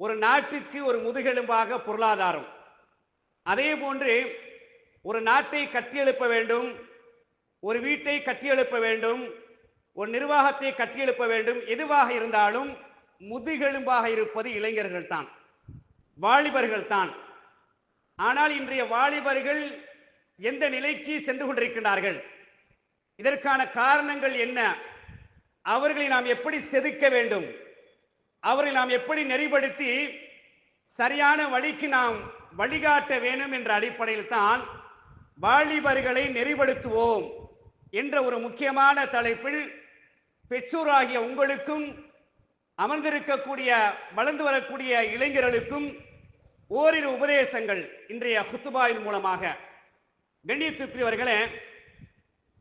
ஒரு நாட்டுக்கு ஒரு முதுகெலும்பாக பொருளாதாரம். அதே போன்று ஒரு நாட்டை கட்டியெழுப்ப வேண்டும் ஒரு வீட்டை கட்டியெழுப்ப வேண்டும் ஒரு நிர்வாகத்தை கட்டியெழுப்ப வேண்டும் எதுவாக இருந்தாலும் முதுகெலும்பாக இருப்பது இளைஞர்கள் தான் வாலிபர்கள் தான் ஆனால் இன்றைய வாலிபர்கள் எந்த நிலைக்கு சென்று கொண்டிருக்கிறார்கள் இதற்கான காரணங்கள் என்ன? அவர்களை நாம் எப்படி செதுக்க வேண்டும்? அவரை நாம் எப்படி நெறிப்படுத்தி சரியான வழிக்கு நாம் வழிகாட்ட வேண்டும் என்ற அடிப்படையில் தான் வாலிபர்களை நெறிப்படுத்துவோம் என்ற ஒரு முக்கியமான தலைப்பில் பெற்றோராகிய உங்களுக்கும் அமர்ந்திருக்கக்கூடிய வளர்ந்து வரக்கூடிய இளைஞர்களுக்கும் ஓரிரு உபதேசங்கள் இன்றைய ஹுத்துபாயின் மூலமாக. கண்ணியத்துக்குரியவர்களே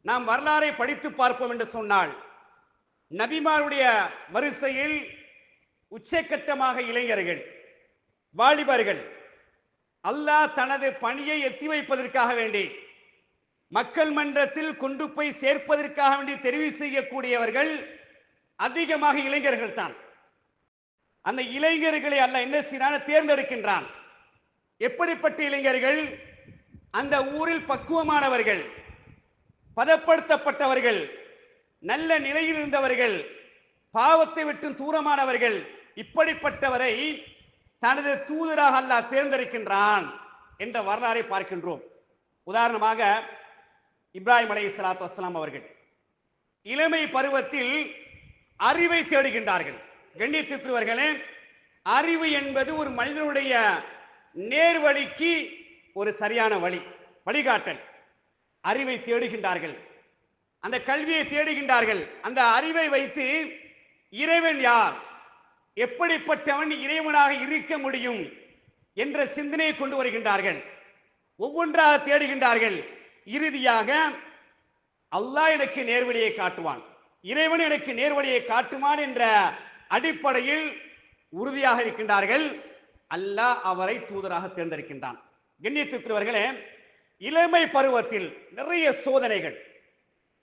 நாம் வரலாறை படித்து பார்ப்போம் என்று சொன்னால் நபிமாருடைய வரிசையில் உச்சக்கட்டமாக இளைஞர்கள் வாலிபர்கள் அல்லாஹ் தனது பணியை எத்தி வைப்பதற்காக வேண்டி மக்கள் மன்றத்தில் கொண்டு போய் சேர்ப்பதற்காக வேண்டி தெரிவு செய்யக்கூடியவர்கள் அதிகமாக இளைஞர்கள் தான். அந்த இளைஞர்களை அல்ல என்ன செய்யறான தேர்ந்தெடுக்கின்றான். எப்படிப்பட்ட இளைஞர்கள்? அந்த ஊரில் பக்குவமானவர்கள் பதப்படுத்தப்பட்டவர்கள் நல்ல நிலையில் இருந்தவர்கள் பாவத்தை விட்டு தூரமானவர்கள் இப்படிப்பட்டவரை தனது தூதராக அல்லாஹ் தேர்ந்தெடுக்கின்றான் என்ற வரலாறை பார்க்கின்றோம். உதாரணமாக இப்ராஹிம் அலை சலாத்து வஸ்லாம் அவர்கள் இளமை பருவத்தில் அறிவை தேடுகின்றார்கள். கண்ணியத்துக்குரியவர்களே அறிவு என்பது ஒரு மனிதனுடைய நேர்வழிக்கு ஒரு சரியான வழி வழிகாட்டல். அறிவை தேடுகின்றார்கள். அந்த கல்வியை தேடுகின்றார்கள். அந்த அறிவை வைத்து இறைவன் யார்? எப்படிப்பட்டவன் இறைவனாக இருக்க முடியும் என்ற சிந்தனையை கொண்டு வருகின்றார்கள். ஒவ்வொன்றாக தேடுகின்றார்கள். இறுதியாக அல்லாஹ் எனக்கு நேர்வழியை காட்டுவான். இறைவன் எனக்கு நேர்வழியை காட்டுவான் என்ற அடிப்படையில் உறுதியாக இருக்கின்றார்கள். அல்லாஹ் அவரை தூதராக தேர்ந்தெடுக்கின்றான். கண்ணியத்துக்குரியவர்களே இளமை பருவத்தில் நிறைய சோதனைகள்.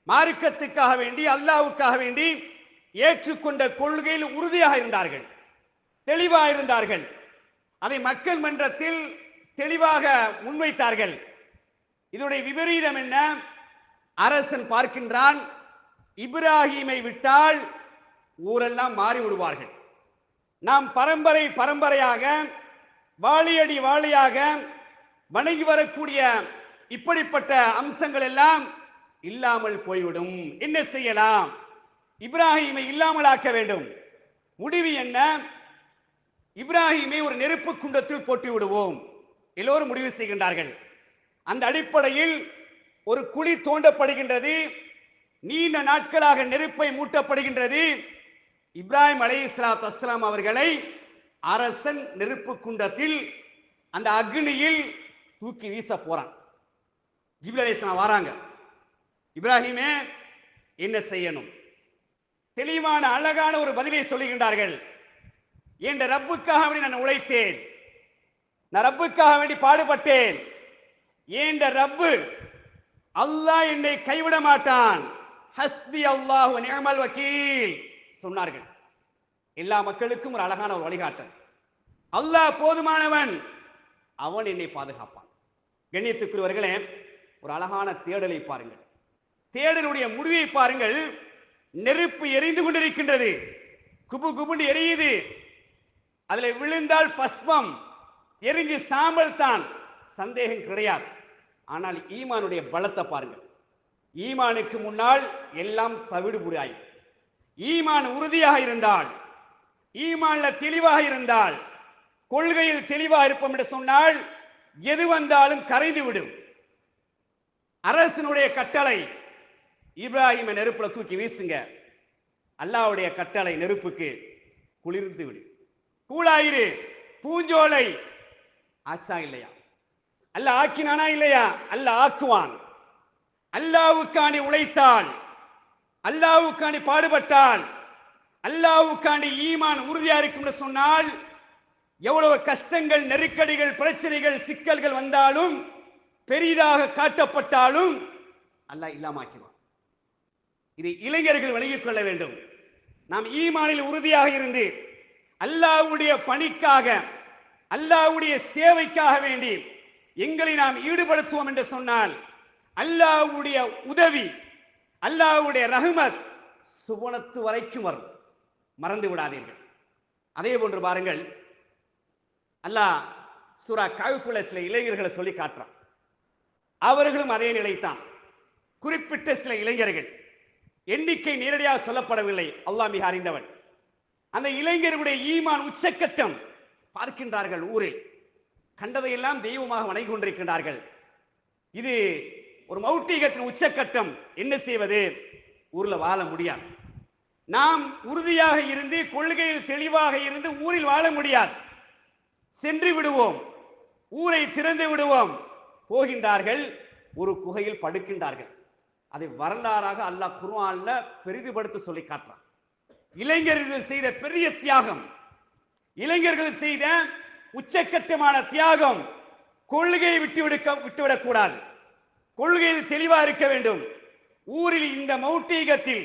மார்க்கத்துக்காக வேண்டி அல்லாஹ்வுக்காக வேண்டி ஏற்றுக்கொண்ட கொள்கையில் உறுதியாக இருந்தார்கள். தெளிவாக இருந்தார்கள் அதை மக்கள் மன்றத்தில் தெளிவாக முன்வைத்தார்கள். இதனுடைய விபரீதம் என்ன? அரசன் பார்க்கின்றான் இப்ராஹீமை விட்டால் ஊரெல்லாம் மாறி விடுவார்கள் நாம் பரம்பரை பரம்பரையாக வாழியடி வாழியாக வணங்கி வரக்கூடிய இப்படிப்பட்ட அம்சங்கள் எல்லாம் இல்லாமல் போய்விடும். என்ன செய்யலாம்? இப்ராஹிமை இல்லாமலாக்க வேண்டும். முடிவு என்ன? இப்ராஹிமை ஒரு நெருப்பு குண்டத்தில் போட்டி விடுவோம். எல்லோரும் முடிவு செய்கின்றார்கள். அந்த அடிப்படையில் ஒரு குழி தோண்டப்படுகின்றது. நீண்ட நாட்களாக நெருப்பை மூட்டப்படுகின்றது. இப்ராஹிம் அலை இஸ்லாத் அஸ்லாம் அவர்களை அரசன் நெருப்பு குண்டத்தில் அந்த அக்னியில் தூக்கி வீச போறான். ஜிபில் அலி இஸ்லாம் வராங்க. இப்ராஹிமே என்ன செய்யணும்? தெளிவான அழகான ஒரு பதிலை சொல்லுகின்றார்கள். என்ற ரப்புக்காக வேண்டி நான் உழைத்தேன்? நான் ரப்புக்காக வேண்டி பாடுபட்டேன். ஏண்ட ரப்பு அல்லாஹ் என்னை கைவிட மாட்டான்? ஹஸ்பி அல்லாஹ் நியமல் வக்கீல் சொன்னார்கள். எல்லா மக்களுக்கும் ஒரு அழகான ஒரு வழிகாட்டல். அல்லாஹ் போதுமானவன் அவன் என்னை பாதுகாப்பான். கண்ணியத்துக்குரியவர்களே ஒரு அழகான தேடலை பாருங்கள். தேடலுடைய முடிவை பாருங்கள். நெருப்பு எரிந்து கொண்டிருக்கின்றது. குபு குபுண்டு எரியுது. அதுல விழுந்தால் பஸ்மம். எரிஞ்சு சாம்பல் தான். சந்தேகம் கிடையாது. ஆனால் ஈமானுடைய பலத்தை பாருங்கள். ஈமானுக்கு முன்னால் எல்லாம் தவிடுபுடாய் ஈமான் உறுதியாக இருந்தால் ஈமான்ல தெளிவாக இருந்தால் கொள்கையில் தெளிவாக இருப்போம் என்று சொன்னால் எது வந்தாலும் கரைந்து விடும். அரசனுடைய கட்டளை இப்ராஹிமை நெருப்புல தூக்கி வீசுங்க. அல்லாஹ்வுடைய கட்டளை நெருப்புக்கு குளிர்ந்து விடு. கூழாயிரு பூஞ்சோலை. ஆச்சா இல்லையா? அல்ல ஆக்கினானா இல்லையா? அல்ல ஆக்குவான். அல்லாவுக்காண்டி உழைத்தால் அல்லாவுக்காண்டி பாடுபட்டால் அல்லாவுக்காண்டி ஈமான் உறுதியா இருக்கும் என்று சொன்னால் எவ்வளவு கஷ்டங்கள் நெருக்கடிகள் பிரச்சனைகள் சிக்கல்கள் வந்தாலும் பெரிதாக காட்டப்பட்டாலும் அல்லாஹ் இல்லாமாக்கிவான் இதை இளைஞர்கள் விலகிக் கொள்ள வேண்டும். நாம் ஈமானில் உறுதியாக இருந்து அல்லாவுடைய பணிக்காக அல்லாஹ்வுடைய சேவைக்காக வேண்டி எங்களை நாம் ஈடுபடுத்துவோம் என்று சொன்னால் அல்லாவுடைய உதவி அல்லாஹ்வுடைய ரஹ்மத் சுவனத்து வரைக்கும் வரும். மறந்து விடாதீர்கள். அதே போன்று பாருங்கள் அல்லாஹ் சூரா கவுஃபுல சில இளைஞர்களை சொல்லி காட்டுறான். அவர்களும் அதே நிலைத்தான் குறிப்பிட்ட சில இளைஞர்கள். எண்ணிக்கை நேரடியாக சொல்லப்படவில்லை. அல்லாஹ் மிக அறிந்தவன். அந்த இளைஞருடைய ஈமான் உச்சக்கட்டம் பார்க்கின்றார்கள் ஊரில். கண்டதையெல்லாம் தெய்வமாக வணங்கி கொண்டிருக்கின்றார்கள். இது ஒரு மௌட்டிகத்தின் உச்சக்கட்டம். என்ன செய்வது? ஊரில் வாழ முடியாது. நாம் உறுதியாக இருந்து கொள்கையில் தெளிவாக இருந்து ஊரில் வாழ முடியாது. சென்று விடுவோம். ஊரை திறந்து விடுவோம். போகின்றார்கள் ஒரு குகையில் படுக்கின்றார்கள். அதை வரலாறாக அல்லாஹ் குர்ஆன்ல பெரிதுபடுத்த சொல்லி காட்டுறான். இளைஞர்கள் செய்த பெரிய தியாகம் இளைஞர்கள் செய்த உச்சக்கட்டமான தியாகம் கொள்கையை விட்டு விடுக்க விட்டுவிடக் கூடாது கொள்கையில் தெளிவா இருக்க வேண்டும். ஊரில் இந்த மௌட்டீகத்தில்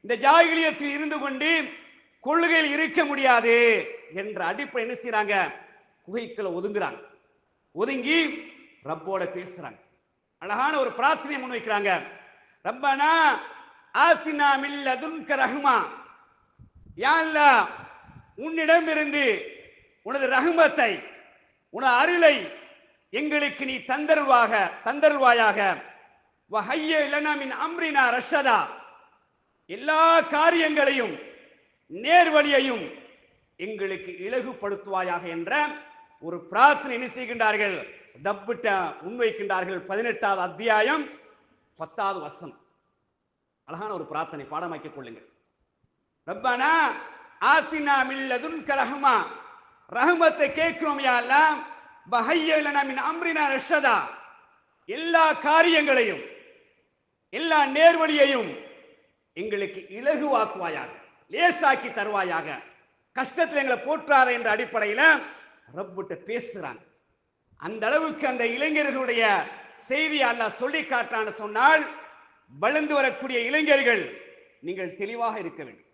இந்த ஜாகிலியத்தில் இருந்து கொண்டு கொள்கையில் இருக்க முடியாது என்ற அடிப்படை என்ன செய்யறாங்க குகைக்குள்ள ஒதுங்குறாங்க. ஒதுங்கி ரப்போட பேசுறாங்க. அழகான ஒரு பிரார்த்தனை முன்வைக்கிறாங்க. ரப்பனா ஆத்தினா மில்லதுன்க ரஹ்மா. யா உன்னிடம் உன்னிடமிருந்து உனது ரஹ்மத்தை உனது அருளை எங்களுக்கு நீ தந்தருவாக தந்தருவாயாக வஹைய இலனாமின் அம்ரினா ரஷதா. எல்லா காரியங்களையும் நேர்வழியையும் எங்களுக்கு இலகுபடுத்துவாயாக என்ற ஒரு பிரார்த்தனை என்ன செய்கின்றார்கள்? டப்பிட்ட முன்வைக்கின்றார்கள். பதினெட்டாவது அத்தியாயம். பத்தாவது வசனம். அழகான ஒரு பிரார்த்தனை பாடமாக்கிக் கொள்ளுங்கள். ரப்பனா ஆத்தினா மில்லதுன் கரஹமா ரஹமத்தை கேட்கிறோம் யாரெல்லாம் பஹையலனா மின் அம்ரினா ரஷதா எல்லா காரியங்களையும் எல்லா நேர்வழியையும் எங்களுக்கு இலகுவாக்குவாயாக லேசாக்கி தருவாயாக கஷ்டத்தில் எங்களை போற்றாத என்ற அடிப்படையில் ரப்பிட்ட பேசுறாங்க. அந்த அளவுக்கு அந்த இளைஞர்களுடைய செய்தி அல்லாஹ் சொல்லி காட்டான்னு சொன்னால் வளர்ந்து வரக்கூடிய இளைஞர்கள் நீங்கள் தெளிவாக இருக்க வேண்டும்.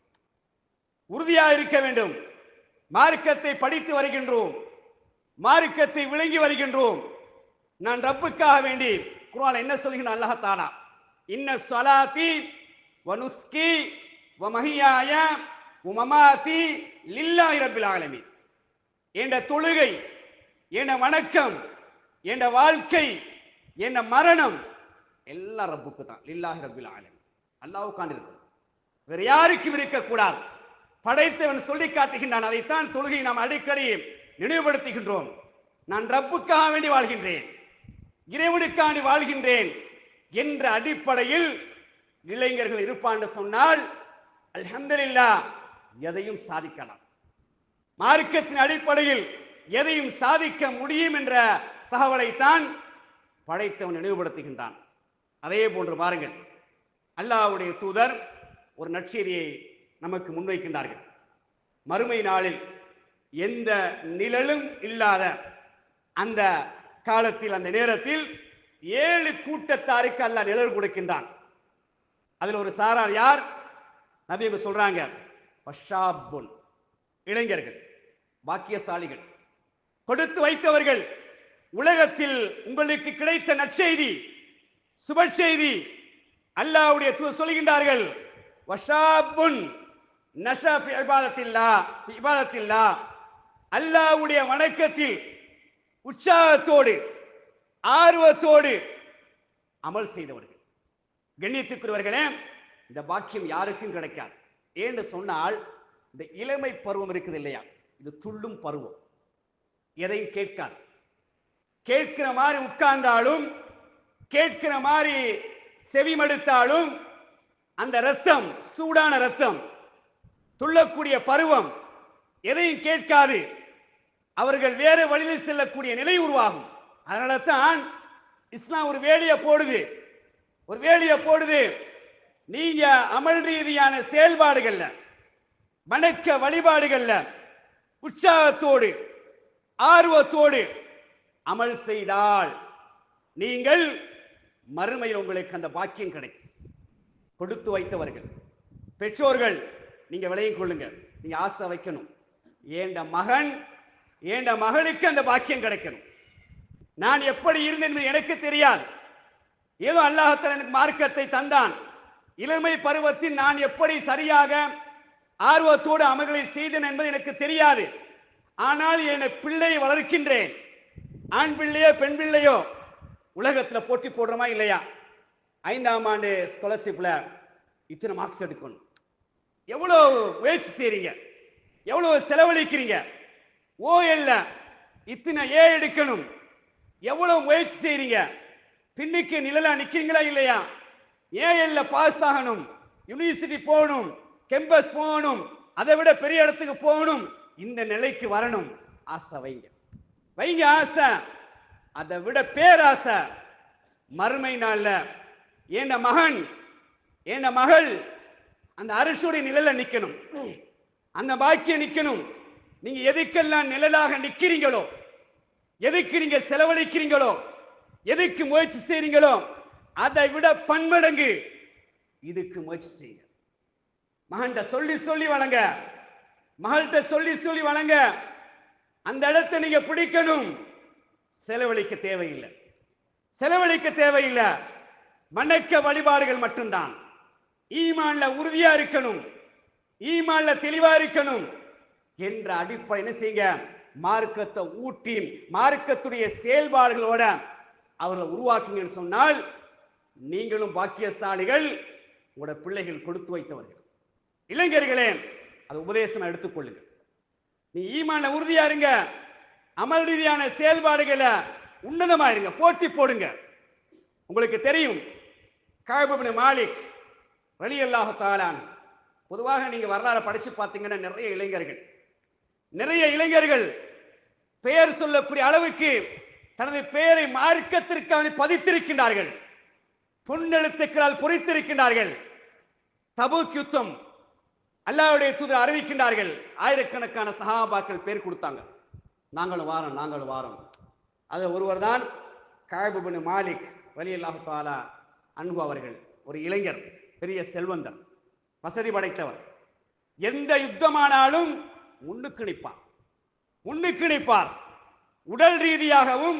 உறுதியாக இருக்க வேண்டும். மார்க்கத்தை படித்து வருகின்றோம். மார்க்கத்தை விளங்கி வருகின்றோம். நான் ரப்புக்காக வேண்டி குர்ஆன் என்ன சொல்கிறான் அல்லாஹ் தாலா? இன்ன ஸலாத்தி வ நுஸ்கி வ மஹியாய வ லில்லாஹி ரப்பில் ஆலமீன். என்ற தொழுகை என்ற வணக்கம் என்ற வாழ்க்கை என்ற மரணம் எல்லாம் ரப்புக்கு தான் லில்லாஹி ரப்பில் ஆலமீன். அல்லாஹ்வுக்கான இருக்கும் வேறு யாருக்கும் இருக்கக்கூடாது. படைத்தவன் சொல்லி காட்டுகின்றான். அதைத்தான் தொழுகை நாம் அடிக்கடி நினைவுபடுத்துகின்றோம். நான் ரப்புக்காக வேண்டி வாழ்கின்றேன். இறைவனுக்காண்டி வாழ்கின்றேன் என்ற அடிப்படையில் இளைஞர்கள் இருப்பான்னு சொன்னால் அல்ஹம்துலில்லாஹ் எதையும் சாதிக்கலாம். மார்க்கத்தின் அடிப்படையில் எதையும் சாதிக்க முடியும் என்ற தகவலைத்தான் படைத்தவன் நினைவுபடுத்துகின்றான். அதே போன்று பாருங்கள் அல்லாஹ்வுடைய தூதர் ஒரு நற்செய்தியை நமக்கு முன்வைக்கின்றார்கள். மறுமை நாளில் எந்த நிழலும் இல்லாத அந்த காலத்தில் அந்த நேரத்தில் ஏழு கூட்டத்தாருக்கு அல்ல நிழல் கொடுக்கின்றான். அதில் ஒரு சாரார் யார்? நபி சொல்றாங்க இளைஞர்கள் பாக்கியசாலிகள். கொடுத்து வைத்தவர்கள் உலகத்தில் உங்களுக்கு கிடைத்த நற்செய்தி சுப செய்தி அல்லாஹ்வுடைய தூதர் சொல்கின்றார்கள். வஷாபுன் நஷா ஃபி இபாதத்தில்லா ஃபி இபாதத்தில்லா. அல்லாஹ்வுடைய வணக்கத்தில் உற்சாகத்தோடு ஆர்வத்தோடு அமல் செய்தவர்கள். கண்ணியத்துக்குரியவர்களே இந்த பாக்கியம் யாருக்கும் கிடைக்காது. ஏன்னு சொன்னால் இந்த இளமை பருவம் இருக்குது இல்லையா? இது துள்ளும் பருவம். எதையும் கேட்காது. கேட்கிற மாதிரி உட்கார்ந்தாலும் கேட்கிற மாதிரி செவிமடுத்தாலும் அந்த ரத்தம் சூடான ரத்தம் துள்ளக்கூடிய பருவம் எதையும் கேட்காது. அவர்கள் வேறு வழியில் செல்லக்கூடிய நிலை உருவாகும். அதனால தான் இஸ்லாம் ஒரு வேலியை போடுது. ஒரு வேலியை போடுது. நீங்க அமல் ரீதியான செயல்பாடுகள்ல வணக்க வழிபாடுகள்ல உற்சாகத்தோடு ஆர்வத்தோடு அமல் செய்தால் நீங்கள் மறுமையில் உங்களுக்கு அந்த பாக்கியம் கிடைக்கும். கொடுத்து வைத்தவர்கள் பெற்றோர்கள் நீங்க விளையும் கொள்ளுங்க. நீங்க ஆசை வைக்கணும். ஏண்ட மகன் ஏண்ட மகளுக்கு அந்த பாக்கியம் கிடைக்கணும். நான் எப்படி இருந்தேன் என்பது எனக்கு தெரியாது. ஏதோ அல்லாஹத்தன் எனக்கு மார்க்கத்தை தந்தான். இளமை பருவத்தில் நான் எப்படி சரியாக ஆர்வத்தோடு அமல்களை செய்தேன் என்பது எனக்கு தெரியாது. ஆனால் என் பிள்ளையை வளர்க்கின்றேன். ஆண் பிள்ளையோ பெண் பிள்ளையோ உலகத்தில் போட்டி போடுறோமா இல்லையா? ஐந்தாம் ஆண்டு ஸ்காலர்ஷிப்பில் இத்தனை மார்க்ஸ் எடுக்கணும். எவ்வளோ முயற்சி செய்கிறீங்க எவ்வளோ செலவழிக்கிறீங்க? ஓஎல்ல இத்தனை ஏ எடுக்கணும். எவ்வளோ முயற்சி செய்கிறீங்க பின்னுக்கு நிழலாக நிற்கிறீங்களா இல்லையா? ஏஎல்ல பாஸ் ஆகணும். யூனிவர்சிட்டி போகணும். கேம்பஸ் போகணும். அதை விட பெரிய இடத்துக்கு போகணும். இந்த நிலைக்கு வரணும். ஆசை வைங்க. வைங்க ஆசை. அதை விட பேராசை. மறுமை நாள்ல என் மகன் என் மகள் அந்த அரசுடைய நிழல நிக்கணும். அந்த பாக்கியம் நிக்கணும். நீங்க எதுக்கெல்லாம் நிழலாக நிக்கிறீங்களோ எதுக்கு நீங்க செலவழிக்கிறீங்களோ எதுக்கு முயற்சி செய்றீங்களோ அதை விட பன்மடங்கு இதுக்கு முயற்சி செய்யுங்க. மகன்கிட்ட சொல்லி சொல்லி வணங்க. மகள்கிட்ட சொல்லி சொல்லி வணங்க. அந்த இடத்தை நீங்க பிடிக்கணும். செலவழிக்க தேவையில்லை. செலவழிக்க தேவையில்லை. வணக்க வழிபாடுகள் மட்டும்தான். ஈமான்ல உறுதியா இருக்கணும். ஈமான்ல தெளிவா இருக்கணும். என்ற அடிப்படை என்ன செய்யுங்க? மார்க்கத்தை ஊட்டி மார்க்கத்துடைய செயல்பாடுகளோட அவர்களை உருவாக்குங்கன்னு சொன்னால் நீங்களும் பாக்கியசாலிகள் உங்களோட பிள்ளைகள் கொடுத்து வைத்தவர்கள். இளைஞர்களே அது உபதேசம் எடுத்துக்கொள்ளுங்க நீ ஈமான உறுதியா இருங்க. அமல் ரீதியான செயல்பாடுகளை உன்னதமா இருங்க. போட்டி போடுங்க. உங்களுக்கு தெரியும் காபிபின் மாலிக் ரலி அல்லாஹு தாலான் பொதுவாக நீங்க வரலாறு படிச்சு பார்த்தீங்கன்னா நிறைய இளைஞர்கள். நிறைய இளைஞர்கள் பெயர் சொல்லக்கூடிய அளவுக்கு தனது பெயரை மார்க்கத்திற்காக பதித்திருக்கின்றார்கள். பொன்னெழுத்துக்களால் பொறித்திருக்கின்றார்கள். தபூக் யுத்தம் அல்லாவுடைய தூதர் அறிவிக்கின்றார்கள். ஆயிரக்கணக்கான சஹாபாக்கள் பேர் கொடுத்தாங்க. நாங்களும் வாரோம் நாங்களும் வாரோம். அது ஒருவர் தான் காயபுபின் மாலிக் வலி அல்லாஹு தாலா அன்பு அவர்கள். ஒரு இளைஞர் பெரிய செல்வந்தர் வசதி படைத்தவர். எந்த யுத்தமானாலும் முன்னுக்கு நிற்பார். முன்னுக்கு நிற்பார். உடல் ரீதியாகவும்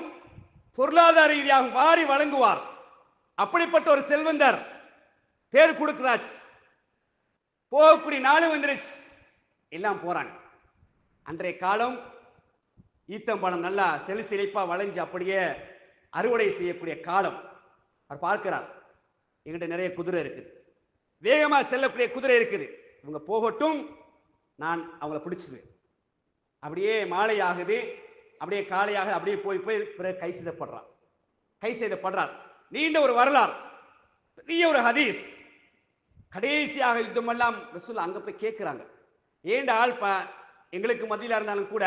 பொருளாதார ரீதியாகவும் வாரி வழங்குவார். அப்படிப்பட்ட ஒரு செல்வந்தர் பேர் கொடுக்கிறாச்சு போகக்கூடிய நாளும் வந்துருச்சு. எல்லாம் போறாங்க. அன்றைய காலம் ஈத்தம்பழம் நல்லா செழு செழிப்பாக வளைஞ்சு அப்படியே அறுவடை செய்யக்கூடிய காலம். அவர் பார்க்கிறார். எங்கிட்ட நிறைய குதிரை இருக்குது. வேகமாக செல்லக்கூடிய குதிரை இருக்குது. இவங்க போகட்டும் நான் அவங்கள பிடிச்சிடுவேன் அப்படியே மாலை ஆகுது. அப்படியே காலையாக அப்படியே போய் போய் பிறகு கை செய்தப்படுறார் கை செய்தப்படுறார் நீண்ட ஒரு வரலாறு. பெரிய ஒரு ஹதீஸ். கடைசியாக யுத்தமெல்லாம் ரசூல் அங்கே போய் கேட்குறாங்க ஏண்ட ஆள் ப எங்களுக்கு மத்தியில் இருந்தாலும் கூட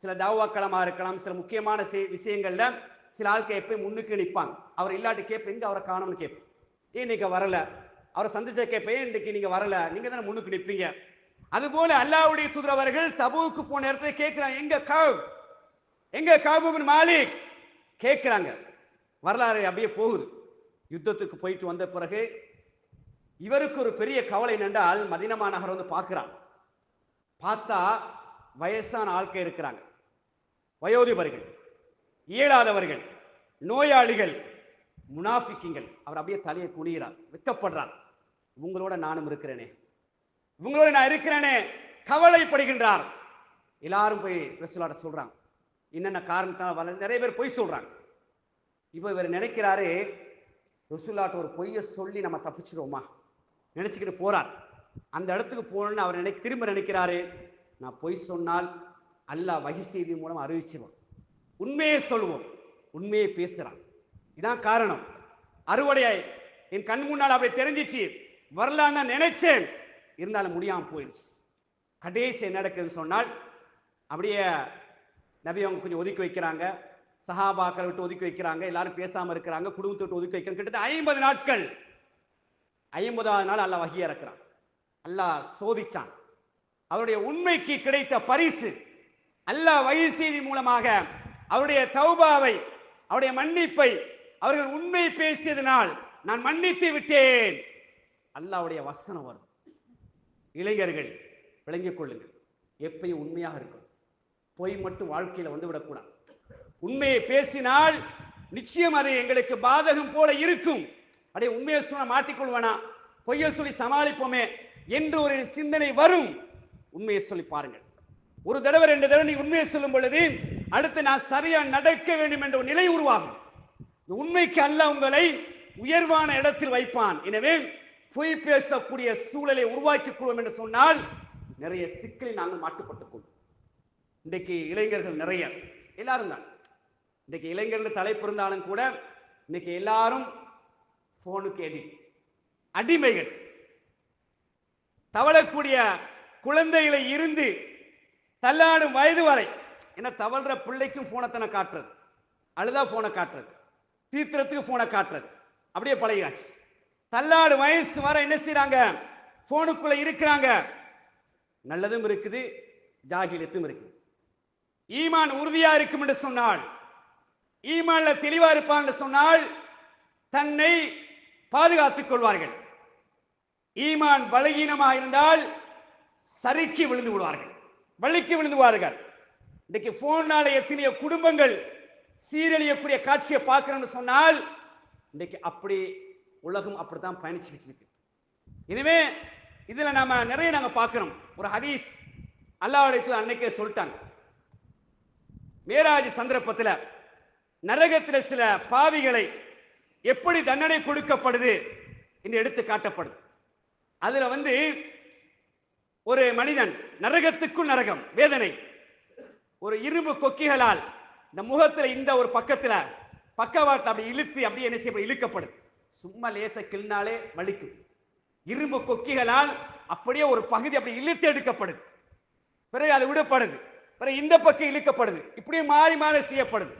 சில தாவாக்களமாக இருக்கலாம் சில முக்கியமான சே விஷயங்களில் சில ஆட்கள் எப்பயும் முன்னுக்கு நிற்பாங்க அவர் இல்லாட்டி கேட்பேன் எங்கே அவரை காணும்னு கேட்பேன் ஏன் இன்னைக்கு வரல? அவரை சந்திச்ச கேட்பேன் இன்னைக்கு நீங்கள் வரல? நீங்கள் தானே முன்னுக்கு நிற்பீங்க அதுபோல அல்லாவுடைய தூதரவர்கள் தபுவுக்கு போன இடத்துல கேட்கிறாங்க எங்க காவ்? எங்க காபுபின் மாலிக்? கேட்கிறாங்க வரலாறு அப்படியே போகுது. யுத்தத்துக்கு போயிட்டு வந்த பிறகு இவருக்கு ஒரு பெரிய கவலை என்னென்றால் மதினமா மாநகர் வந்து பார்க்குறான். பார்த்தா வயசான ஆட்கள் இருக்கிறாங்க. வயோதிபர்கள் இயலாதவர்கள் நோயாளிகள் முனாஃபிக்கிங்கள் அவர் அப்படியே தலையை குனிகிறார் வெக்கப்படுறார் உங்களோட நானும் இருக்கிறேனே. உங்களோட நான் இருக்கிறேனே. கவலைப்படுகின்றார். எல்லாரும் போய் ரசூலாட சொல்றாங்க. என்னென்ன காரணத்தால் வர? நிறைய பேர் பொய் சொல்றாங்க. இப்போ இவர் நினைக்கிறாரு ரசூலாட்ட ஒரு பொய்யை சொல்லி நம்ம தப்பிச்சிருவோமா? நினச்சிக்கிட்டு போகிறார் அந்த இடத்துக்கு போகணும்னு அவர் நினை திரும்ப நினைக்கிறாரு. நான் பொய் சொன்னால் அல்லாஹ் வகை செய்தி மூலம் அறிவிச்சிருவோம் உண்மையை சொல்லுவோம். உண்மையை பேசுகிறான் இதான் காரணம். அறுவடையாய் என் கண் முன்னால் அப்படி தெரிஞ்சிச்சு. வரலான்னு நினைச்சேன். இருந்தாலும் முடியாமல் போயிடுச்சு கடைசி என்ன நடக்குதுன்னு சொன்னால் அப்படியே நபி அவங்க கொஞ்சம் ஒதுக்கி வைக்கிறாங்க. சஹாபாக்களை விட்டு ஒதுக்கி வைக்கிறாங்க. எல்லாரும் பேசாமல் இருக்கிறாங்க. குடும்பத்தை விட்டு ஒதுக்கி வைக்கிறாங்க. கிட்டத்தட்ட ஐம்பது நாட்கள் ஐம்பதாவது நாள் அல்லாஹ் வகி இறக்குறான். அல்லாஹ் சோதிச்சான். அவருடைய உண்மைக்கு கிடைத்த பரிசு. அல்லாஹ் வகை செய்தி மூலமாக அவருடைய தௌபாவை அவருடைய மன்னிப்பை அவர்கள் உண்மை பேசியதனால் நான் மன்னித்து விட்டேன். அல்லாவுடைய வசனம் வரும். இளைஞர்கள் விளங்கிக் கொள்ளுங்கள். எப்பயும் உண்மையாக இருக்கும் பொய் மட்டும் வாழ்க்கையில் வந்து விடக்கூடாது உண்மையை பேசினால் நிச்சயம் அது எங்களுக்கு பாதகம் போல இருக்கும். அடைய உண்மையை சொன்ன மாட்டிக்கொள்வனா பொய்யை சொல்லி சமாளிப்போமே என்று ஒரு சிந்தனை வரும். உண்மையை சொல்லி பாருங்கள். ஒரு தடவை ரெண்டு தடவை நீ உண்மையை சொல்லும் பொழுது அடுத்து நான் சரியா நடக்க வேண்டும் என்ற ஒரு நிலை உருவாகும். உண்மைக்கு அல்ல உங்களை உயர்வான இடத்தில் வைப்பான். எனவே பொய் பேசக்கூடிய சூழலை உருவாக்கிக் கொள்வோம் என்று சொன்னால் நிறைய சிக்கலில் நாங்கள் மாட்டுப்பட்டுக் கொள்வோம். இன்றைக்கு இளைஞர்கள் நிறைய எல்லாரும் தான். இன்றைக்கு இளைஞர்கள் தலைப்பு இருந்தாலும் கூட இன்னைக்கு எல்லாரும் போனுக்கு எடி அடிமைகள். தவழக்கூடிய குழந்தைகளை இருந்து தள்ளாடும் வயது வரை என்ன தவழ்ற பிள்ளைக்கும் போனை தானே காட்டுறது. அழுதா போனை காட்டுறது. தீத்திரத்துக்கு போனை காட்டுறது. அப்படியே பழகியாச்சு தள்ளாடு வயசு வர என்ன செய்யறாங்க போனுக்குள்ள இருக்கிறாங்க. நல்லதும் இருக்குது ஜாகிலியத்தும் இருக்குது. ஈமான் உறுதியா இருக்கும் என்று சொன்னால் ஈமான்ல தெளிவா இருப்பான் என்று சொன்னால் தன்னை பாதுகாத்துக் கொள்வார்கள். ஈமான் பலகீனமாக இருந்தால் சறுக்கி விழுந்து விடுவார்கள். வலிக்கு விழுந்து விடுவார்கள். இன்னைக்கு போனால எத்தனையோ குடும்பங்கள் சீரழியக்கூடிய காட்சியை பார்க்கிறோம்னு சொன்னால் இன்னைக்கு அப்படி உலகம் அப்படித்தான் பயணிச்சுக்கிட்டு இருக்கு. எனவே இதுல நாம நிறைய நாங்க பார்க்கிறோம். ஒரு ஹதீஸ் அல்லாவுடைய அன்னைக்கே சொல்லிட்டாங்க. மேராஜ் சந்தர்ப்பத்தில் நரகத்தில் சில பாவிகளை எப்படி தண்டனை கொடுக்கப்படுது என்று எடுத்து காட்டப்படுது. அதுல வந்து ஒரு மனிதன் நரகத்துக்குள் நரகம் வேதனை. ஒரு இரும்பு கொக்கிகளால் இந்த முகத்துல இந்த ஒரு பக்கத்துல பக்கவாட்டில் அப்படி இழுத்து அப்படியே என்ன செய்ய இழுக்கப்படுது. சும்மா லேச கிள்னாலே வலிக்கும். இரும்பு கொக்கிகளால் அப்படியே ஒரு பகுதி அப்படி இழுத்து எடுக்கப்படுது. பிறகு அது விடப்படுது. பிறகு இந்த பக்கம் இழுக்கப்படுது. இப்படியே மாறி மாறி செய்யப்படுது.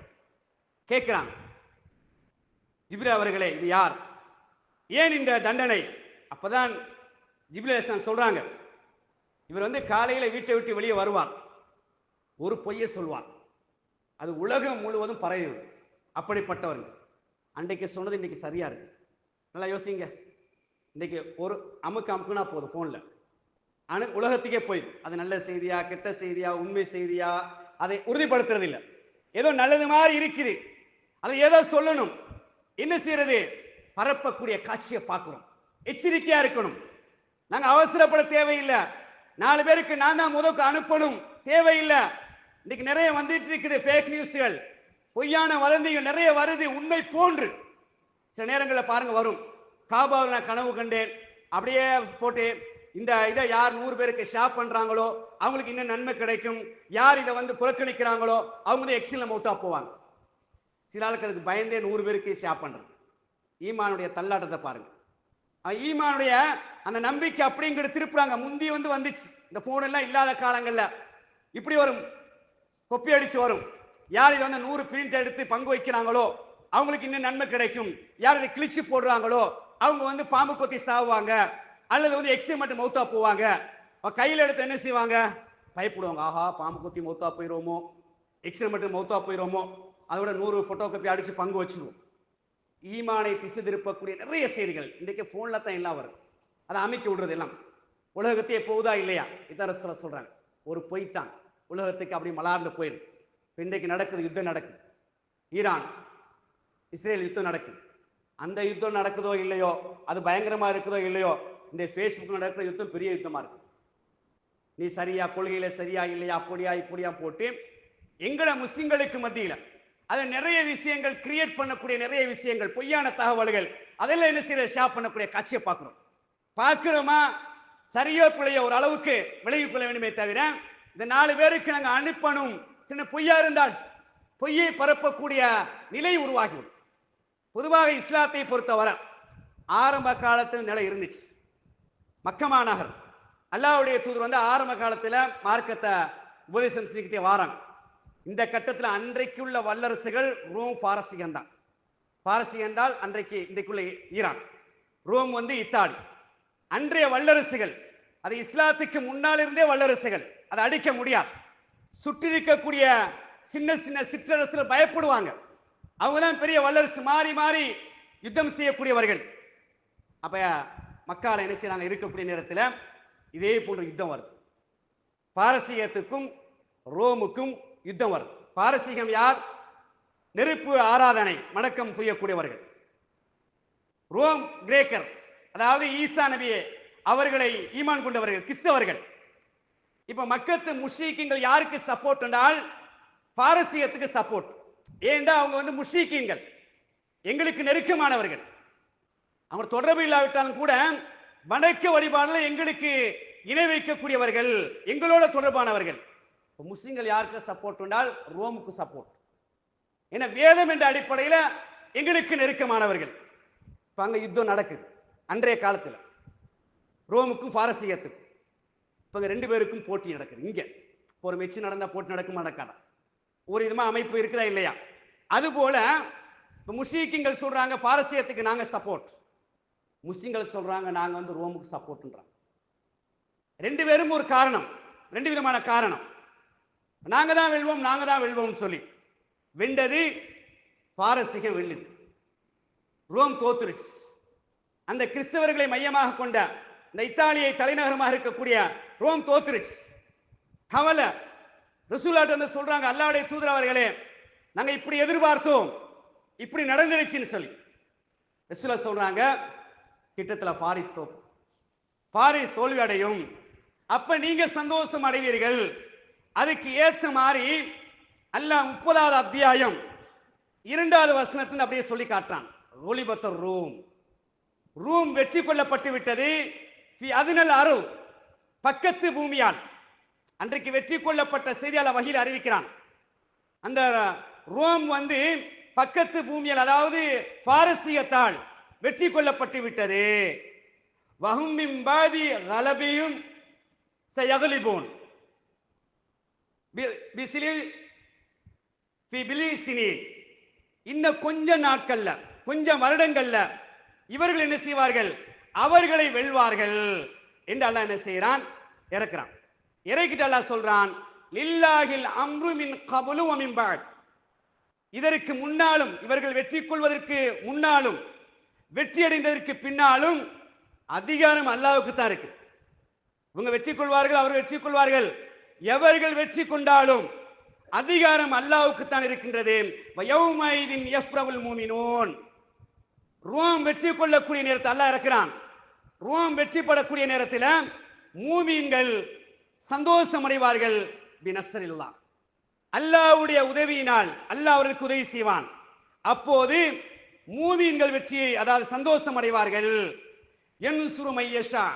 கேட்குறாங்க ஜிப்ரி அவர்களே இது யார்? ஏன் இந்த தண்டனை? அப்போதான் ஜிப்ரேசன் சொல்கிறாங்க இவர் வந்து காலையில் வீட்டை விட்டு வெளியே வருவார். ஒரு பொய்யை சொல்வார். அது உலகம் முழுவதும் பரவிடும் அப்படிப்பட்டவர்கள். அன்றைக்கு சொன்னது இன்றைக்கி சரியாக இருக்கு. நல்லா யோசிங்க. இன்றைக்கி ஒரு அமுக்கு அமுக்குனா போதும் ஃபோனில் அணு உலகத்துக்கே போயிடும். அது நல்ல செய்தியா கெட்ட செய்தியா உண்மை செய்தியா அதை உறுதிப்படுத்துறது இல்லை ஏதோ நல்லது மாதிரி இருக்குது. அதை ஏதோ சொல்லணும். என்ன செய்யறது? பரப்பக்கூடிய காட்சியை பார்க்கிறோம் எச்சரிக்கையா இருக்கணும். நாங்க அவசரப்பட தேவையில்லை. நாலு பேருக்கு நான் தான் முதக்கு அனுப்பணும். தேவையில்லை. இன்னைக்கு நிறைய வந்துட்டு இருக்குது ஃபேக் நியூஸ்கள் பொய்யான வதந்திகள் நிறைய வருது. உண்மை போன்று. சில நேரங்களில் பாருங்க வரும். காபாவில் நான் கனவு கண்டேன். அப்படியே போட்டு இந்த இதை யார் நூறு பேருக்கு ஷேர் பண்றாங்களோ அவங்களுக்கு இன்னும் நன்மை கிடைக்கும். யார் இதை வந்து புறக்கணிக்கிறாங்களோ அவங்க வந்து எக்ஸில் மௌத்தா போவாங்க. சில ஆளுக்கு அதுக்கு பயந்தே நூறு பேருக்கு ஷேர் பண்ணுறது ஈமானுடைய தள்ளாட்டத்தை பாருங்கள் ஈமானுடைய அந்த நம்பிக்கை அப்படிங்கிற திருப்புறாங்க. முந்தி வந்து வந்துச்சு. இந்த ஃபோன் எல்லாம் இல்லாத காலங்களில் இப்படி வரும். கொப்பி அடிச்சு வரும். யார் இதை வந்து நூறு பிரிண்ட் எடுத்து பங்கு வைக்கிறாங்களோ அவங்களுக்கு இன்னும் நன்மை கிடைக்கும். யார் இதை கிழிச்சு போடுறாங்களோ அவங்க வந்து பாம்பு கொத்தி சாவுவாங்க. அல்லது வந்து எக்ஸி மட்டும் மௌத்தா போவாங்க. கையில் எடுத்து என்ன செய்வாங்க? பயப்படுவாங்க. ஆஹா பாம்பு கொத்தி மௌத்தா போயிடுவோமோ எக்ஸ்ரே மட்டும் மௌத்தா போயிடுவோமோ அதோட நூறு ஃபோட்டோ காப்பி அடித்து பங்கு வச்சுருவோம். ஈமானை திசை திருப்பக்கூடிய நிறைய செய்திகள் இன்றைக்கு ஃபோனில் தான் எல்லாம் வருது. அதை அமைக்க விடுறது எல்லாம். உலகத்தையே போகுதா இல்லையா? இதான் ரசூலா சொல்றாங்க. ஒரு பொய் தான். உலகத்துக்கு அப்படி மலார்ந்து போயிடும் இன்றைக்கு நடக்குது யுத்தம் நடக்குது. ஈரான் இஸ்ரேல் யுத்தம் நடக்குது. அந்த யுத்தம் நடக்குதோ இல்லையோ? அது பயங்கரமாக இருக்குதோ இல்லையோ? இந்த ஃபேஸ்புக் நடக்கிற யுத்தம் பெரிய யுத்தமாக இருக்குது. நீ சரியா கொள்கையில் சரியா இல்லையா அப்படியா இப்படியா போட்டு எங்கட முஸ்லிம்களுக்கு மத்தியில் அதை நிறைய விஷயங்கள் கிரியேட் பண்ணக்கூடிய நிறைய விஷயங்கள் பொய்யான தகவல்கள். அதெல்லாம் என்ன செய்யற ஷேர் பண்ணக்கூடிய காட்சியை பார்க்குறோம். பார்க்குறோமா? சரியோ பிழையோ ஒரு அளவுக்கு விளைவு கொள்ள வேண்டுமே தவிர இந்த நாலு பேருக்கு நாங்கள் அனுப்பணும். சின்ன பொய்யா இருந்தால் பொய்யை பரப்பக்கூடிய நிலை உருவாகிவிடும். பொதுவாக இஸ்லாத்தை பொறுத்தவரை ஆரம்ப காலத்தில் நிலை இருந்துச்சு. மக்கமா நகர் அல்லாஹ்வுடைய தூதர் வந்து ஆரம்ப காலத்தில் மார்க்கத்தை உபதேசம் செஞ்சுக்கிட்டே வாராங்க. இந்த கட்டத்தில் அன்றைக்குள்ள வல்லரசுகள் ரோம் பாரசீகம் தான். பாரசீகம் என்றால் அன்றைக்கு இன்றைக்குள்ள ஈரான். ரோம் வந்து இத்தாலி. அன்றைய வல்லரசுகள் அது இஸ்லாத்துக்கு முன்னால் இருந்தே வல்லரசுகள் அதை அடிக்க முடியாது. சுற்றி இருக்கக்கூடிய சின்ன சின்ன சிற்றரசுகள் பயப்படுவாங்க. அவங்க தான் பெரிய வல்லரசு மாறி மாறி யுத்தம் செய்யக்கூடியவர்கள். அப்ப மக்களை என்ன செய்யறாங்க இருக்கக்கூடிய நேரத்தில் இதே போன்ற யுத்தம் வருது. பாரசீகத்துக்கும் ரோமுக்கும் யுத்தம் வரும். பாரசீகம் யார்? நெருப்பு ஆராதனை வணக்கம் செய்யக்கூடியவர்கள் ரோம் கிரேக்கர் அதாவது ஈசா நபியே அவர்களை ஈமான் கொண்டவர்கள் கிறிஸ்தவர்கள். இப்ப மக்கத்து முஷீக்கிங்கள் யாருக்கு சப்போர்ட் என்றால் பாரசீகத்துக்கு சப்போர்ட் ஏண்டா அவங்க வந்து முஷீக்கிங்கள் எங்களுக்கு நெருக்கமானவர்கள். அவங்க தொடர்பு இல்லாவிட்டாலும் கூட வணக்க வழிபாடுல எங்களுக்கு இணை வைக்கக்கூடியவர்கள் எங்களோட தொடர்பானவர்கள். இப்போ முஸ்லீம்கள் யாருக்கு சப்போர்ட் என்றால் ரோமுக்கு சப்போர்ட் ஏன்னா வேதம் என்ற அடிப்படையில் எங்களுக்கு நெருக்கமானவர்கள். இப்போ அங்கே யுத்தம் நடக்குது. அன்றைய காலத்தில். ரோமுக்கும் பாரசீகத்துக்கும். இப்போ அங்கே ரெண்டு பேருக்கும் போட்டி நடக்குது. இங்கே. ஒரு மெச்சு நடந்தால் போட்டி நடக்கும் நடக்காதா? ஒரு விதமாக அமைப்பு இருக்குதா இல்லையா? அதுபோல் இப்போ முஸ்லீக்கிங்கள் சொல்கிறாங்க பாரசீகத்துக்கு நாங்கள் சப்போர்ட் முஸ்லீம்கள் சொல்கிறாங்க நாங்கள் வந்து ரோமுக்கு சப்போர்ட்ன்றாங்க ரெண்டு பேரும் ஒரு காரணம். ரெண்டு விதமான காரணம். நாங்க தான் வெல்வோம் நாங்க தான் வெல்வோம்னு சொல்லி. வெண்டது பாரசீகம் வெல்லுது ரோம் தோத்துருச்சு அந்த கிறிஸ்தவர்களை மையமாக கொண்ட இந்த இத்தாலியை தலைநகரமாக இருக்கக்கூடிய ரோம் தோத்துருச்சு கவலை ரசூலாட்டு வந்து சொல்றாங்க அல்லாவுடைய தூதர் அவர்களே நாங்க இப்படி எதிர்பார்த்தோம் இப்படி நடந்துருச்சுன்னு சொல்லி. ரசூலா சொல்றாங்க கிட்டத்தில் பாரிஸ் தோப்பு. பாரிஸ் தோல்வி அடையும் அப்ப நீங்க சந்தோஷம் அடைவீர்கள். அதுக்கு ஏத்த மாதிரி அல்ல முப்பதாவது அத்தியாயம் இரண்டாவது வசனத்தில் அப்படியே சொல்லி காட்டுறான். ஒலிபத்தர் ரூம். ரூம் வெற்றி கொள்ளப்பட்டு விட்டது. அதுநல் அருள். பக்கத்து பூமியால். அன்றைக்கு வெற்றி கொள்ளப்பட்ட செய்தியாளர் வகையில் அறிவிக்கிறான். அந்த ரோம் வந்து பக்கத்து பூமியால் அதாவது பாரசீகத்தால் வெற்றி கொள்ளப்பட்டு விட்டது. வஹும் பாதி கலபியும் செயகலிபோன். பிசிலி பிலிசினி இன்னும் கொஞ்ச நாட்கள்ல கொஞ்சம் வருடங்கள்ல இவர்கள் என்ன செய்வார்கள்? அவர்களை வெல்வார்கள் என்று அல்லாஹ் என்ன செய்யறான் இறக்குறான். இறக்கிட்டு அல்லாஹ் சொல்றான் லில்லாஹில் அம்ரு மின் கபுலு வமின் இதற்கு முன்னாலும் இவர்கள் வெற்றி கொள்வதற்கு முன்னாலும் வெற்றி அடைந்ததற்கு பின்னாலும் அதிகாரம் அல்லாவுக்கு தான் இருக்கு. இவங்க வெற்றி கொள்வார்கள் அவர் வெற்றி கொள்வார்கள். எவர்கள் வெற்றி கொண்டாலும் அதிகாரம் அல்லாஹ்வுக்கு தான் இருக்கின்றது வயௌமைதின் ரோம் வெற்றி கொள்ளக்கூடிய நேரத்தில் அல்லாஹ் இருக்கிறான் ரோம் வெற்றி பெறக்கூடிய நேரத்தில் மூமீன்கள் சந்தோஷம் அடைவார்கள். பினசரில்லா அல்லாஹ்வுடைய உதவியினால் அல்லாஹ் அவர்களுக்கு உதவி செய்வான். அப்போது மூமீன்கள் வெற்றியை அதாவது சந்தோஷம் அடைவார்கள். என் சுருமையஷா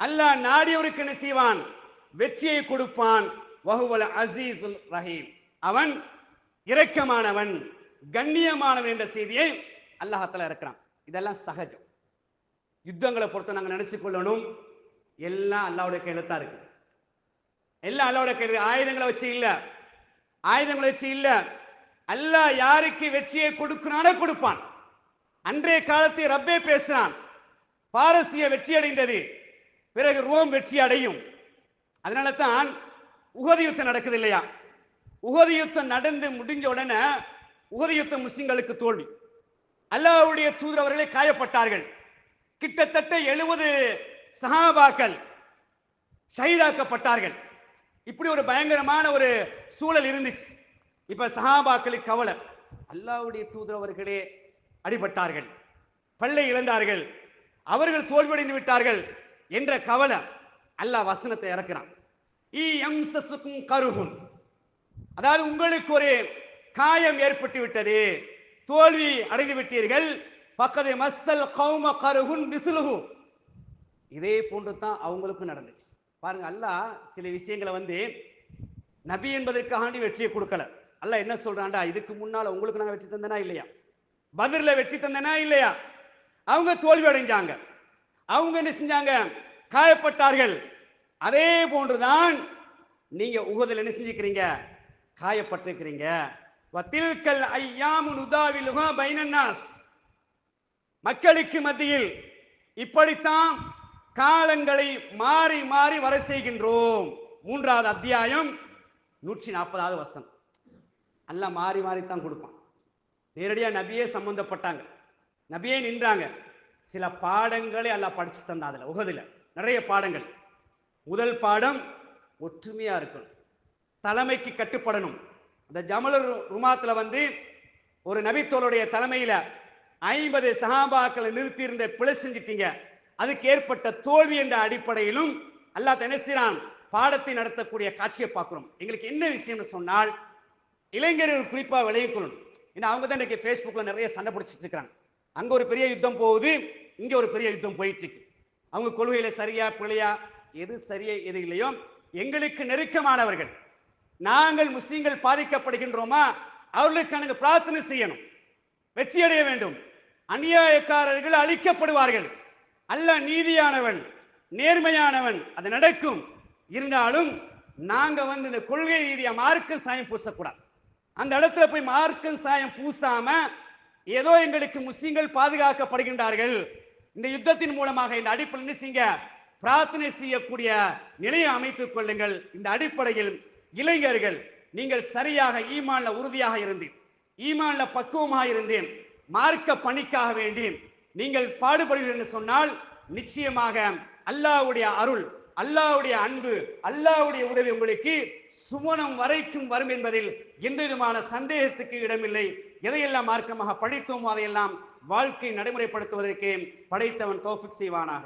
அல்லாஹ் நாடியவருக்கு என்ன செய்வான்? வெற்றியை கொடுப்பான். வகுவல அசீசுல் ரஹீம். அவன் இரக்கமானவன் கண்ணியமானவன் என்ற செய்தியை அல்லாஹத்தில் இருக்கிறான் இதெல்லாம் சகஜம். யுத்தங்களை பொறுத்த நாங்கள் நினைச்சு கொள்ளணும். எல்லாம் அல்லாவுடைய கையில் தான் இருக்கு. எல்லாம் அல்லாவுடைய கையில் ஆயுதங்களை வச்சு இல்லை. ஆயுதங்களை வச்சு இல்லை. அல்லாஹ் யாருக்கு வெற்றியை கொடுக்கிறானோ கொடுப்பான். அன்றைய காலத்தை ரப்பே பேசுகிறான் பாரசிய வெற்றி அடைந்தது பிறகு ரோம் வெற்றி அடையும் அதனால தான் உகதி யுத்தம் நடக்குது இல்லையா உகதி யுத்தம் நடந்து முடிஞ்ச உடனே உகதி யுத்தம் முஸ்லிம்களுக்கு தோல்வி. அல்லாஹ்வுடைய தூதர் அவர்களே காயப்பட்டார்கள். கிட்டத்தட்ட எழுபது சஹாபாக்கள் ஷஹீதாக்கப்பட்டார்கள். இப்படி ஒரு பயங்கரமான ஒரு சூழல் இருந்துச்சு. இப்ப சஹாபாக்களுக்கு கவலை. அல்லாவுடைய தூதர் அவர்களே அடிபட்டார்கள். பல்லை இழந்தார்கள். அவர்கள் தோல்வியடைந்து விட்டார்கள் என்ற கவலை. அல்லாஹ் வசனத்தை இறக்குறான். ஈ கருகுன் அதாவது உங்களுக்கு ஒரு காயம் ஏற்பட்டு விட்டது. தோல்வி அடைந்து விட்டீர்கள். பக்கத்து மஸ்ஸல் கௌம கருகுன் பிசுலுகு இதே போன்று தான் அவங்களுக்கும் நடந்துச்சு. பாருங்க அல்லாஹ் சில விஷயங்களை வந்து நபி என்பதற்காண்டி வெற்றியை கொடுக்கல. அல்ல என்ன சொல்றான்டா இதுக்கு முன்னால உங்களுக்கு நான் வெற்றி தந்தனா இல்லையா? பதிரில் வெற்றி தந்தனா இல்லையா? அவங்க தோல்வி அடைஞ்சாங்க. அவங்க என்ன செஞ்சாங்க? காயப்பட்டார்கள். அதே போன்றுதான் நீங்க உகதில் என்ன செஞ்சுக்கிறீங்க? காயப்பட்டிருக்கிறீங்க. வத்தில்கல் ஐயாமு நுதாவிலுகா பைனன்னாஸ். மக்களுக்கு மத்தியில் இப்படித்தான் காலங்களை மாறி மாறி வர செய்கின்றோம். மூன்றாவது அத்தியாயம் நூற்றி நாற்பதாவது வசனம். எல்லாம் மாறி மாறி தான் கொடுப்பான். நேரடியாக நபியே சம்பந்தப்பட்டாங்க. நபியே நின்றாங்க. சில பாடங்களை எல்லாம் படிச்சு தந்தான் அதில் உகதில். நிறைய பாடங்கள். முதல் பாடம் ஒற்றுமையா இருக்கணும். தலைமைக்கு கட்டுப்படணும். அந்த ஜமலர் ருமாத்துல வந்து ஒரு நபித்தோளுடைய தலைமையில ஐம்பது சஹாபாக்களை நிறுத்தியிருந்த பிழை செஞ்சிட்டீங்க. அதுக்கு ஏற்பட்ட தோல்வி என்ற அடிப்படையிலும் அல்லா தனசிரான் பாடத்தை நடத்தக்கூடிய காட்சியை பார்க்கிறோம். எங்களுக்கு என்ன விஷயம்னு சொன்னால் இளைஞர்கள் குறிப்பாக விளையும் ஏன்னா அவங்க தான் இன்னைக்கு ஃபேஸ்புக்கில் நிறைய சண்டை பிடிச்சிட்டு இருக்கிறாங்க அங்கே ஒரு பெரிய யுத்தம் போகுது இங்கே ஒரு பெரிய யுத்தம் போயிட்டு இருக்கு. அவங்க கொள்கையில் சரியா பிழையா எது சரியா எது இல்லையோ எங்களுக்கு நெருக்கமானவர்கள். நாங்கள் முஸ்லீம்கள் பாதிக்கப்படுகின்றோமா? அவர்களுக்கு எனக்கு பிரார்த்தனை செய்யணும். வெற்றி அடைய வேண்டும். அநியாயக்காரர்கள் அழிக்கப்படுவார்கள். அல்ல நீதியானவன் நேர்மையானவன் அது நடக்கும். இருந்தாலும் நாங்க வந்து இந்த கொள்கை ரீதியா மார்க்கம் சாயம் பூசக்கூடாது. அந்த இடத்துல போய் மார்க்கம் சாயம் பூசாம ஏதோ எங்களுக்கு முஸ்லீம்கள் பாதுகாக்கப்படுகின்றார்கள். இந்த யுத்தத்தின் மூலமாக இந்த அடிப்படையில் என்ன பிரார்த்தனை செய்யக்கூடிய நிலையை அமைத்துக் கொள்ளுங்கள். இந்த அடிப்படையில் இளைஞர்கள் நீங்கள் சரியாக ஈமான்ல உறுதியாக இருந்தேன் ஈமான்ல பக்குவமாக இருந்தேன். மார்க்க பணிக்காக வேண்டி நீங்கள் பாடுபடுவீர்கள் என்று சொன்னால் நிச்சயமாக அல்லாவுடைய அருள் அல்லாஹ்வுடைய அன்பு அல்லாவுடைய உதவி உங்களுக்கு சுவனம் வரைக்கும் வரும் என்பதில் எந்த விதமான சந்தேகத்துக்கு இடமில்லை. எதையெல்லாம் மார்க்கமாக படித்தோமோ அதையெல்லாம் வாழ்க்கை நடைமுறைப்படுத்துவதற்கு படைத்தவன் தோஃபிக் செய்வானாக.